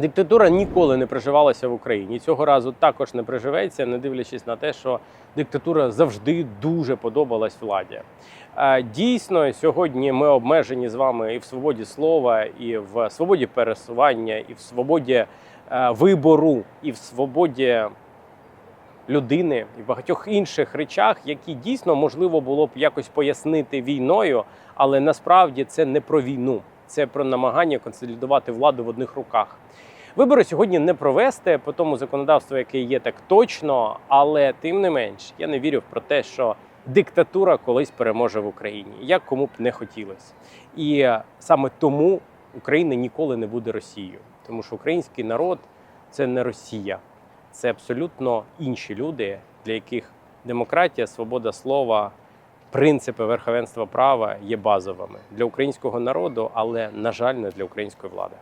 Диктатура ніколи не приживалася в Україні. Цього разу також не приживеться, не дивлячись на те, що диктатура завжди дуже подобалась владі. Е, Дійсно, сьогодні ми обмежені з вами і в свободі слова, і в свободі пересування, і в свободі е, вибору, і в свободі людини, і в багатьох інших речах, які дійсно можливо було б якось пояснити війною, але насправді це не про війну, це про намагання консолідувати владу в одних руках. Вибори сьогодні не провести по тому законодавству, яке є так точно, але тим не менш, я не вірю в те, що диктатура колись переможе в Україні, як кому б не хотілося. І саме тому Україна ніколи не буде Росією, тому що український народ це не Росія, це абсолютно інші люди, для яких демократія, свобода слова, принципи верховенства права є базовими для українського народу, але на жаль, не для української влади.